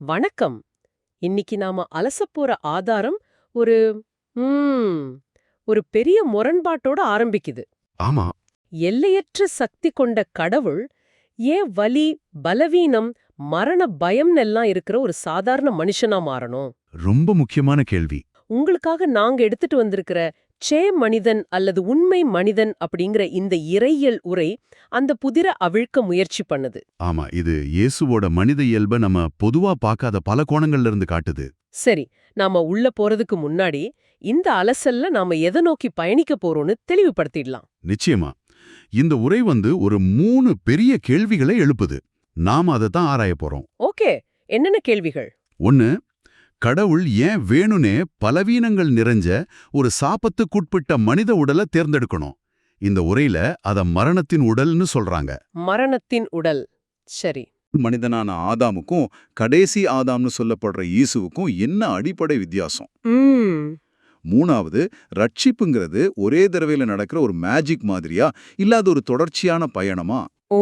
வணக்கம். இன்னைக்கு நாம அலசப் போற ஆதாரம் ஒரு ஒரு பெரிய முரண்பாட்டோட ஆரம்பிக்குது. ஆமா. எல்லையற்ற சக்தி கொண்ட கடவுள் ஏன் வலி பலவீனம் மரண பயம்னெல்லாம் இருக்கிற ஒரு சாதாரண மனுஷனா மாறணும்? ரொம்ப முக்கியமான கேள்வி. உங்களுக்காக நாங்க எடுத்துட்டு வந்திருக்கிற சே மனிதன் அல்லது உண்மை மனிதன் அப்படிங்கிற இந்த இறையியல் உரை அந்த புதிர அவிழ்க்க முயற்சி பண்ணுது. ஆமா இது இயேசுவோட மனித இயல்பை நம்ம பொதுவா பார்க்காத பல கோணங்கள்ல இருந்து காட்டுது. சரி நாம உள்ள போறதுக்கு முன்னாடி இந்த அலசல்ல நாம எதை நோக்கி பயணிக்க போறோம்னு தெளிவுபடுத்திடலாம். நிச்சயமா. இந்த உரை வந்து ஒரு மூணு பெரிய கேள்விகளை எழுப்புது. நாம அதை தான் ஆராய போறோம். ஓகே என்னென்ன கேள்விகள்? ஒன்னு கடவுள் ஏன் வேணுனே பலவீனங்கள் நிறைஞ்ச ஒரு சாபத்துக்குட்பட்ட மனித உடலை தேர்ந்தெடுக்கணும். இந்த உரையில அத மரணத்தின் உடல்னு சொல்றாங்க. மரணத்தின் உடல். சரி. மனிதனான ஆதாமுக்கும் கடைசி ஆதாம்னு சொல்லப்படுற இயேசுவுக்கும் என்ன அடிப்படை வித்தியாசம்? ம். மூணாவது ரட்சிப்புங்கிறது ஒரே தடவையில நடக்கிற ஒரு மேஜிக் மாதிரியா? இல்லாத ஒரு தொடர்ச்சியான பயணமா? ஓ.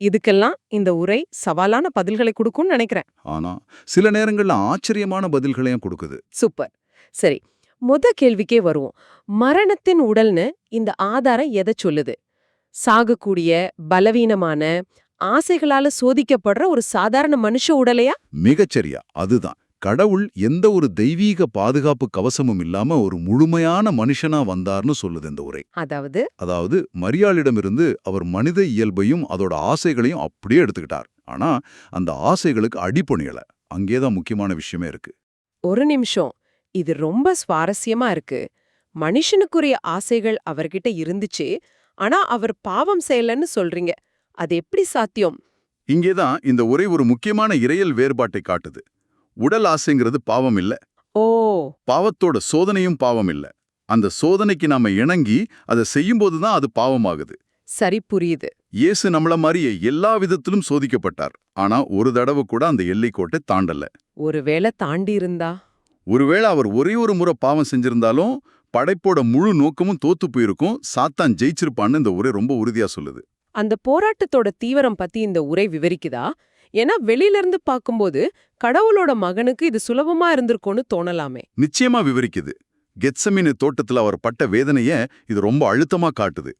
இதுக்கெல்லாம் இந்த உரை சவாலான பதில்களை கொடுக்கும்னு நினைக்கிறேன். ஆனா சில நேரங்கள்ல ஆச்சரியமான பதில்களையும் கொடுக்குது. சூப்பர். சரி முத கேள்விக்கே வருவோம். மரணத்தின் உடல்னு இந்த ஆதாரம் எதை சொல்லுது? சாகக்கூடிய பலவீனமான ஆசைகளால சோதிக்கப்படுற ஒரு சாதாரண மனுஷ உடலையா? மிகச்சரியா. அதுதான். கடவுள் எந்த ஒரு தெய்வீக பாதுகாப்பு கவசமும் இல்லாம ஒரு முழுமையான மனுஷனா வந்தார்னு சொல்லுது இந்த உரை. அதாவது? அதாவது மரியாளிடமிருந்து அவர் மனித இயல்பையும் அதோட ஆசைகளையும் அப்படியே எடுத்துக்கிட்டார். ஆனா அந்த ஆசைகளுக்கு அடிபணியல. அங்கேதான் முக்கியமான விஷயமே இருக்கு. ஒரு நிமிஷம். இது ரொம்ப சுவாரஸ்யமா இருக்கு. மனுஷனுக்குரிய ஆசைகள் அவர்கிட்ட இருந்துச்சு ஆனா அவர் பாவம் செய்யலன்னு சொல்றீங்க. அது எப்படி சாத்தியம்? இங்கேதான் இந்த உரை ஒரு முக்கியமான இறையல் வேறுபாட்டை காட்டுது. உடல் ஆசைங்கிறது பாவம் இல்ல. ஓ. பாவத்தோட சோதனையும் பாவம் இல்ல. அந்த சோதனைக்கு நாம இணங்கி அதை செய்யும்போது தான் அது பாவமாகுது. சரி புரியுது. இயேசு நம்மள மாதிரியே எல்லா விதத்திலும் சோதிக்கப்பட்டார். ஆனா ஒரு தடவை கூட அந்த எல்லைக்கோட்டை தாண்டல. ஒருவேளை தாண்டி இருந்தா ஒருவேளை அவர் ஒரே ஒரு முறை பாவம் செஞ்சிருந்தாலும் படைப்போட முழு நோக்கமும் தோத்து போயிருக்கும். சாத்தான் ஜெயிச்சிருப்பான்னு இந்த உரை ரொம்ப உறுதியா சொல்லுது. அந்த போராட்டத்தோட தீவிரம் பத்தி இந்த உரை விவரிக்குதா? ஏன்னா வெளியில இருந்து பார்க்கும்போது கடவுளோட மகனுக்கு இது சுலபமா இருந்திருக்கும்னு தோணலாமே. நிச்சயமா விவரிக்குது. கெத்சமினு தோட்டத்துல அவர் பட்ட வேதனைய இது ரொம்ப அழுத்தமா காட்டுது.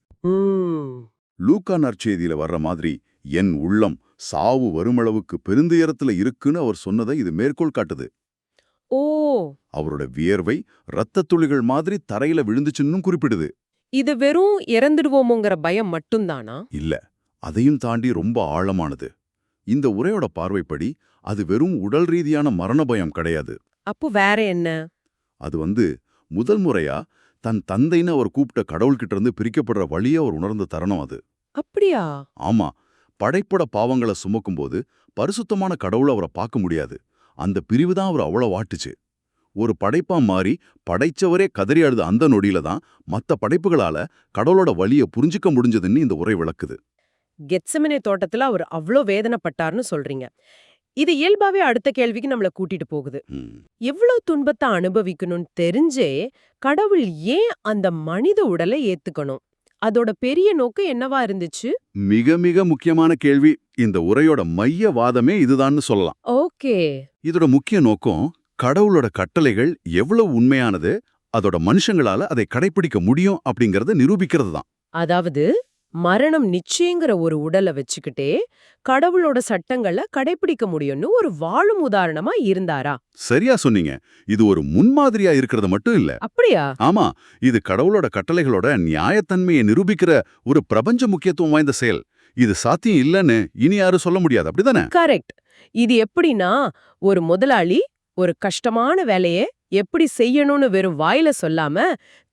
லூக்கா நற்செய்தியில வர்ற மாதிரி என் உள்ளம் சாவு வருமளவுக்கு பெருந்துயரத்துல இருக்குன்னு அவர் சொன்னதை இது மேற்கோள் காட்டுது. ஓ. அவரோட வியர்வை இரத்தத் துளிகள் மாதிரி தரையில விழுந்துச்சுன்னும் குறிப்பிடுது. இது வெறும் இறந்துடுவோமோங்கிற பயம் மட்டும்தானா? இல்ல அதையும் தாண்டி ரொம்ப ஆழமானது. இந்த உரையோட பார்வைப்படி அது வெறும் உடல் ரீதியான மரண பயம் கிடையாது. அப்போ வேற என்ன? அது வந்து முதல் முறையா தன் தந்தைன்னு அவர் கூப்பிட்ட கடவுள்கிட்ட இருந்து பிரிக்கப்படுற வழியை அவர் உணர்ந்த தருணம் அது. அப்படியா? ஆமா. படைப்பட பாவங்களை சுமக்கும்போது பரிசுத்தமான கடவுளை அவரை பார்க்க முடியாது. அந்த பிரிவு தான் அவர் அவ்வளோ வாட்டுச்சு ஒரு படைப்பா மாறி படைச்சவரே கதறி அழுத அந்த நொடியில தான் மத்த படைப்புகளால கடவுளோட வழியை புரிஞ்சுக்க முடிஞ்சதுன்னு இந்த உரை விளக்குது. கெத்செமனே தோட்டத்துல அவர் அவ்ளோ வேதனைப்பட்டார்னு சொல்றீங்க. இது இயல்பாவே அடுத்த கேள்விக்கு நம்மள கூட்டிட்டு போகுது. எவ்வளவு துன்பத்தை அனுபவிக்கணும்னு தெரிஞ்சே கடவுள் ஏன் அந்த மனித உடலை ஏத்துக்கணும்? அதோட பெரிய நோக்கம் என்னவா இருந்துச்சு? மிக மிக முக்கியமான கேள்வி. இந்த உரையோட மைய வாதமே இதுதான்னு சொல்லலாம். ஓகே. இதோட முக்கிய நோக்கம் கடவுளோட கட்டளைகள் எவ்வளவு உண்மையானது அதோட மனுஷங்களால அதை கடைப்பிடிக்க முடியும் அப்படிங்கறத நிரூபிக்கிறது தான் அதாவது மரணம் நிச்சயங்கிற ஒரு உடலை வச்சுக்கிட்டே கடவுளோட சட்டங்களை கடைபிடிக்க முடியும்னு ஒரு வாழும் உதாரணமா இருந்தாரா? சரியா சொன்னீங்க. இது ஒரு முன்மாதிரியா இருக்கிறது மட்டும் இல்ல. அப்படியா? ஆமா இது கடவுளோட கட்டளைகளோட நியாயத்தன்மையை நிரூபிக்கிற ஒரு பிரபஞ்ச முக்கியத்துவம் வாய்ந்த செயல். இது சாத்தியம் இல்லைன்னு இனி யாரும் சொல்ல முடியாது. அப்படிதானே? கரெக்ட். இது எப்படின்னா ஒரு முதலாளி ஒரு கஷ்டமான வேலையை எப்படி செய்யணும்னு வெறும் வாயில சொல்லாம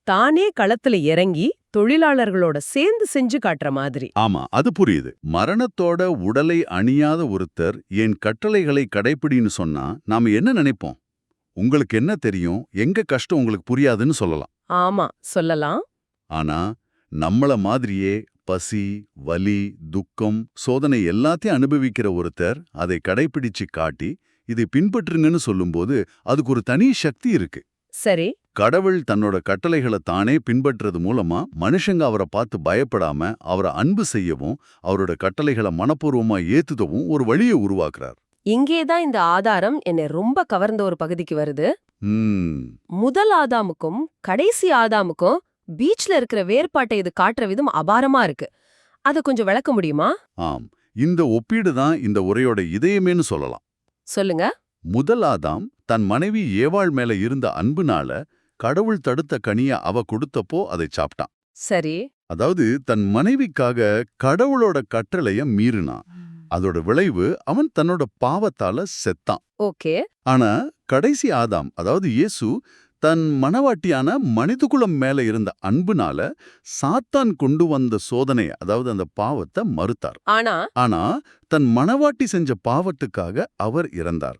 தானே களத்துல இறங்கி தொழிலாளர்களோட சேர்ந்து செஞ்சு காட்டுற மாதிரி. ஆமா அது புரியுது. மரணத்தோட உடலை அணியாத ஒருத்தர் என் கட்டளைகளை கடைப்பிடின்னு சொன்னா நாம என்ன நினைப்போம்? உங்களுக்கு என்ன தெரியும்? எங்க கஷ்டம் உங்களுக்கு புரியாதுன்னு சொல்லலாம். ஆமா சொல்லலாம். ஆனா நம்மள மாதிரியே பசி வலி துக்கம் சோதனை எல்லாத்தையும் அனுபவிக்கிற ஒருத்தர் அதை கடைப்பிடிச்சு காட்டி இதை பின்பற்றுங்கன்னு சொல்லும்போது அதுக்கு ஒரு தனி சக்தி இருக்கு. சரி. கடவுள் தன்னோட கட்டளைகளை தானே பின்பற்றுறது மூலமா மனுஷங்க அவரை பார்த்து பயப்படாம அவரை அன்பு செய்யவும் அவரோட கட்டளைகளை மனப்பூர்வமா ஏத்துதவும் ஒரு வழியை உருவாக்குறார். இங்கேதான் இந்த ஆதாரம் என்னை ரொம்ப கவர்ந்த ஒரு பகுதிக்கு வருது. முதல் ஆதாமுக்கும் கடைசி ஆதாமுக்கும் பீச்ல இருக்கிற வேறுபாட்டை இது காட்டுற விதம் அபாரமா இருக்கு. அத கொஞ்சம் விளக்க முடியுமா? ஆம். இந்த ஒப்பீடு தான் இந்த உரையோட இதயமேன்னு சொல்லலாம். சொல்லுங்க. முதல் ஆதாம் தன் மனைவி ஏவாள் மேல இருந்த அன்புனால கடவுள் தடுத்த கனிய அவ கொடுத்தப்போ அதை சாப்பிட்டான். சரி. அதாவது தன் மனைவிக்காக கடவுளோட கட்டளைய மீறினான். அதோட விளைவு அவன் தன்னோட பாவத்தால செத்தான். ஓகே. ஆனா கடைசி ஆதாம் அதாவது இயேசு தன் மனவாட்டியான மனிதகுலம் மேல இருந்த அன்புனால சாத்தான் கொண்டு வந்த சோதனை அதாவது அந்த பாவத்தை மறுத்தார். ஆனா ஆனா தன் மனவாட்டி செஞ்ச பாவத்துக்காக அவர் இறந்தார்.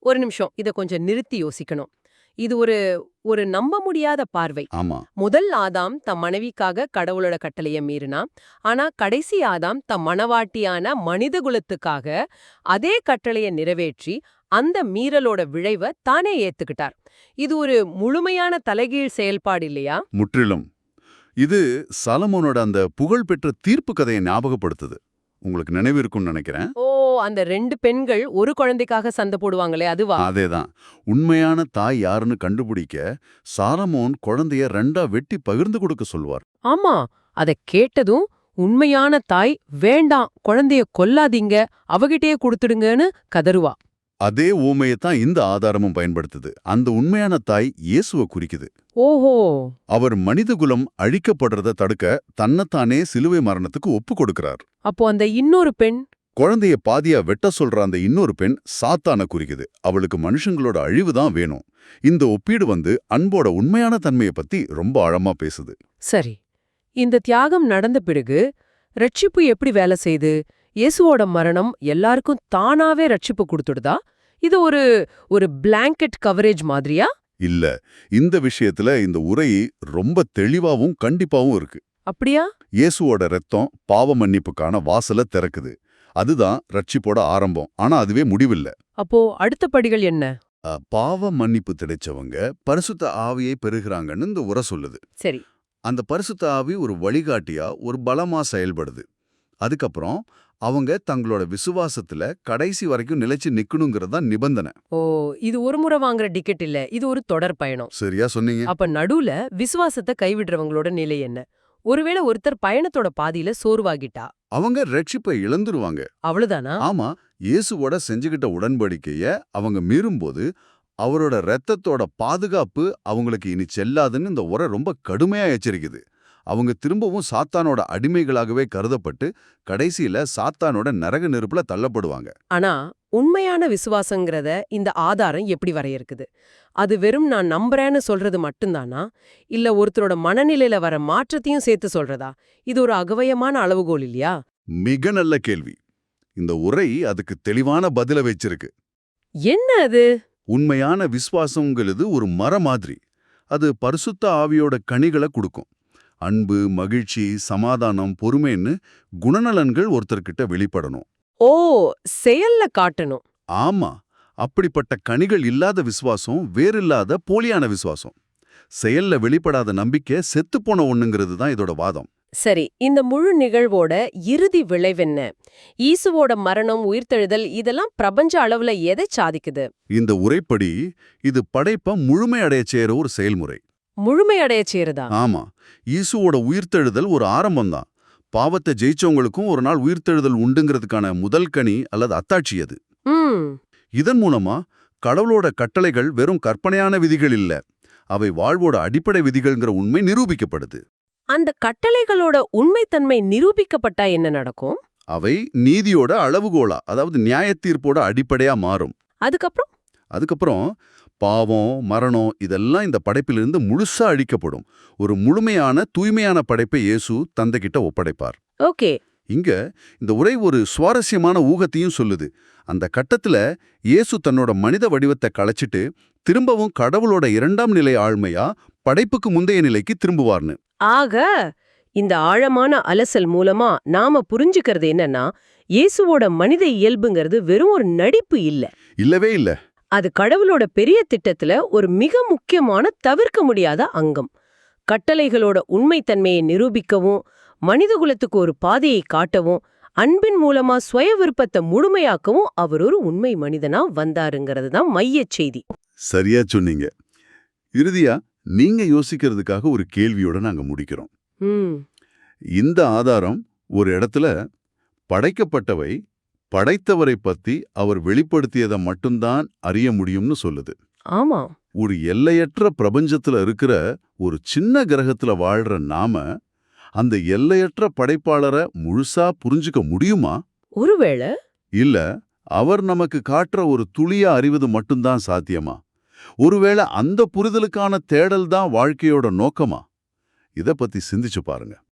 ஒரு நிமிஷம். இத கொஞ்சம் நிறுத்தி யோசிக்கணும். இது ஒரு ஒரு நம்ப முடியாத பார்வை. ஆமா. முதல் ஆதாம் தம் மனைவிக்காக கடவுளோட கட்டளைய மீறினா ஆனா கடைசி ஆதாம் தம் மனவாட்டியான மனித குலத்துக்காக அதே கட்டளைய நிறைவேற்றி அந்த மீறலோட விளைவை தானே ஏத்துக்கிட்டார். இது ஒரு முழுமையான தலைகீழ் செயல்பாடு இல்லையா? முற்றிலும். இது சலமோனோட அந்த புகழ்பெற்ற தீர்ப்பு கதையை ஞாபகப்படுத்துது. உங்களுக்கு நினைவு இருக்கும்னு நினைக்கிறேன். ஓ அந்த ரெண்டு பெண்கள் ஒரு குழந்தைக்காக சண்டை போடுவாங்களே அதுவா? அதேதான். உண்மையான தாய் யாருன்னு கண்டுபிடிக்க சாலமோன் குழந்தைய ரெண்டா வெட்டி பகிர்ந்து கொடுக்க சொல்வார் ஆமா அத கேட்டதும் உண்மையான தாய் வேண்டாம் குழந்தைய கொல்லாதீங்க அவகிட்டயே கொடுத்துடுங்கன்னு கதறுவா. அதே ஊமையை தான் இந்த ஆதாரமும் பயன்படுத்துது. அந்த உண்மையான தாய் இயேசுவை குறிக்குது. ஓஹோ! அவர் மனிதகுலம் அழிக்கப்படுறத தடுக்க தன்னைத்தானே சிலுவை மரணத்துக்கு ஒப்பு கொடுக்கிறார். அப்போ அந்த இன்னொரு பெண்? குழந்தைய பாதியா வெட்ட சொல்ற அந்த இன்னொரு பெண் சாத்தான குறிக்குது. அவளுக்கு மனுஷங்களோட அழிவு தான் வேணும். இந்த ஒப்பீடு வந்து அன்போட உண்மையான தன்மையை பத்தி ரொம்ப ஆழமா பேசுது. சரி. இந்த தியாகம் நடந்த பிறகு ரட்சிப்பு எப்படி வேலை செய்யுது இயேசுவோட மரணம் எல்லாருக்கும் தானாவே ரட்சிப்பு கொடுத்துடுதா? இது ஒரு ஒரு பிளாங்கெட் கவரேஜ் மாதிரியா? இல்ல. இந்த விஷயத்துல இந்த உரை ரொம்ப தெளிவாவும் கண்டிப்பாவும் இருக்கு. அப்படியா? இயேசுவோட ரத்தம் பாவ மன்னிப்புக்கான வாசல திறக்குது. அதுதான் ரட்சிப்போட ஆரம்பம். ஆனா அதுவே முடிவில்ல. அப்போ அடுத்த படிகள் என்ன? பாவ மன்னிப்பு கிடைச்சவங்க பரிசுத்த ஆவியை பெறுகிறாங்கன்னு இந்த உரை சொல்லுது. சரி. அந்த பரிசுத்த ஆவி ஒரு வழிகாட்டியா ஒரு பலமா செயல்படுது. அதுக்கப்புறம் அவங்க தங்களோட விசுவாசத்துல கடைசி வரைக்கும் நிலைச்சு நிக்கணுங்கிறது தான் நிபந்தனை. ஓ இது ஒரு முறை வாங்குற டிக்கெட் இல்ல இது ஒரு தொடர் பயணம். சரியா சொன்னீங்க. அப்ப நடுவுல விசுவாசத்தை கைவிடுறவங்களோட நிலை என்ன? ஒருவேளை ஒருத்தர் பயணத்தோட பாதியில சோர்வாகிட்டா? அவங்க ரட்சிப்பை இழந்துருவாங்க. அவ்வளவுதானா? ஆமா இயேசுவோட செஞ்சுகிட்ட உடன்படிக்கைய அவங்க மீறும்போது அவரோட ரத்தத்தோட பாதுகாப்பு அவங்களுக்கு இனி செல்லாதுன்னு இந்த உரை ரொம்ப கடுமையா எச்சரிக்குது. அவங்க திரும்பவும் சாத்தானோட அடிமைகளாகவே கருதப்பட்டு கடைசியில சாத்தானோட நரக நெருப்புல தள்ளப்படுவாங்க. ஆனா உண்மையான விசுவாசங்கிறத இந்த ஆதாரம் எப்படி வரையறுக்குது? அது வெறும் நான் நம்புறேன்னு சொல்றது மட்டும்தானா? இல்ல ஒருத்தரோட மனநிலையில வர மாற்றத்தையும் சேர்த்து சொல்றதா? இது ஒரு அகவயமான அளவுகோல் இல்லையா? மிக நல்ல கேள்வி. இந்த உரை அதுக்கு தெளிவான பதில வச்சிருக்கு. என்ன அது? உண்மையான விசுவாசங்கிறது ஒரு மர மாதிரி. அது பரிசுத்த ஆவியோட கனிகளை கொடுக்கும். அன்பு மகிழ்ச்சி சமாதானம் பொறுமைன்னு குணநலன்கள் ஒருத்தர்கிட்ட வெளிப்படணும். ஓ செயல்ல காட்டணும். ஆமா அப்படிப்பட்ட கனிகள் இல்லாத விசுவாசம் வேறில்லாத போலியான விசுவாசம். செயல்ல வெளிப்படாத நம்பிக்கை செத்துப்போன ஒண்ணுங்கிறது தான் இதோட வாதம். சரி இந்த முழு நிகழ்வோட இறுதி விளைவென்ன? ஈசுவோட மரணம் உயிர்த்தெழுதல் இதெல்லாம் பிரபஞ்ச அளவுல எதை சாதிக்குது? இந்த உரைப்படி இது படைப்ப முழுமையடைய செய்யற ஒரு செயல்முறை. முழுமையடைய சேருதா ஆமா. இயேசுவோட உயிர்த்தெழுதல் ஒரு ஆரம்பம்தான். பாவத்தை ஜெயிச்சவங்களுக்கும் ஒரு நாள் உயிர்த்தெழுதல் உண்டுங்கிறதுக்கான முதல் கனி அல்லது அத்தாட்சி அது. இதன் மூலமா கடவுளோட கட்டளைகள் வெறும் கற்பனையான விதிகள் இல்ல அவை வாழ்வோட அடிப்படை விதிகள்ங்கிற உண்மை நிரூபிக்கப்படுது. அந்த கட்டளைகளோட உண்மைத்தன்மை நிரூபிக்கப்பட்டா என்ன நடக்கும்? அவை நீதியோட அளவுகோலா அதாவது நியாயத்தீர்ப்போட அடிப்படையா மாறும். அதுக்கப்புறம்? அதுக்கப்புறம் பாவம் மரணம் இதெல்லாம் இந்த படைப்பிலிருந்து முழுசா அழிக்கப்படும். ஒரு முழுமையான தூய்மையான படைப்பை இயேசு தந்தைகிட்ட ஒப்படைப்பார். ஓகே. இங்க இந்த உரை ஒரு சுவாரஸ்யமான ஊகத்தையும் சொல்லுது. அந்த கட்டத்துல இயேசு தன்னோட மனித வடிவத்தை களைச்சிட்டு திரும்பவும் கடவுளோட இரண்டாம் நிலை ஆழ்மையா படைப்புக்கு முந்தைய நிலைக்கு திரும்புவார்னு. ஆக இந்த ஆழமான அலசல் மூலமா நாம புரிஞ்சுக்கிறது என்னன்னா இயேசுவோட மனித இயல்புங்கிறது வெறும் ஒரு நடிப்பு இல்ல. இல்லவே இல்ல. அது கடவுளோட பெரிய திட்டத்துல ஒரு மிக முக்கியமான தவிர்க்க முடியாத அங்கம். கட்டளைகளோட உண்மைத்தன்மையை நிரூபிக்கவும் மனிதகுலத்துக்கு ஒரு பாதையை காட்டவும் அன்பின் மூலமா சுய விருப்பத்தை முழுமையாக்கவும் அவர் ஒரு உண்மை மனிதனா வந்தாருங்கிறது தான் மையச் செய்தி. சரியா சொன்னீங்க. இறுதியா நீங்க யோசிக்கிறதுக்காக ஒரு கேள்வியோட நாங்க முடிக்கிறோம். இந்த ஆதாரம் ஒரு இடத்துல படைக்கப்பட்டவை படைத்தவரை பத்தி அவர் வெளிப்படுத்தியதை மட்டும்தான் அறிய முடியும்னு சொல்லுது. ஆமா. ஒரு எல்லையற்ற பிரபஞ்சத்துல இருக்கிற ஒரு சின்ன கிரகத்துல வாழ்ற நாம அந்த எல்லையற்ற படைப்பாளரை முழுசா புரிஞ்சுக்க முடியுமா? ஒருவேளை. இல்ல அவர் நமக்கு காட்டுற ஒரு துளியா அறிவது மட்டும்தான் சாத்தியமா? ஒருவேளை அந்த புரிதலுக்கான தேடல் தான் வாழ்க்கையோட நோக்கமா? இத பத்தி சிந்திச்சு பாருங்க.